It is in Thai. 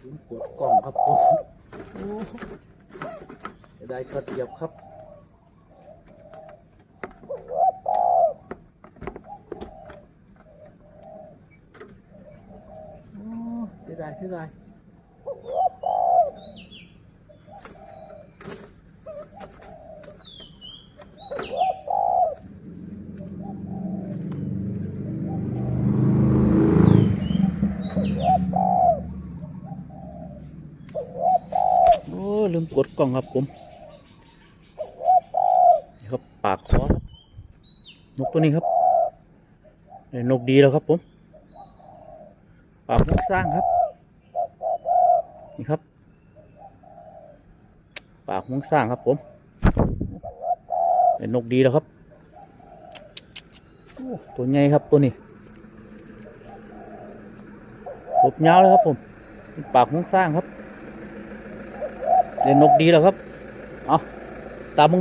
ผมกดกล่องครับผมจะได้ช็อตเดียบครับโอ้เสียดายเสียด อ้ลืมกดกล่องครับผมนี่ครับปากคอครับนกตัวนี้ครับได้นกดีแล้วครับผมปากนกสร้างครับนี่ครับ ปากนกสร้างครับผมได้นกดีแล้วครับตัวใหญ่ครับตัวนี้สบยาวเลยครับผมป็นปากนกสร้างครับ เล่นนกดีแล้วครับ เอาตามมึง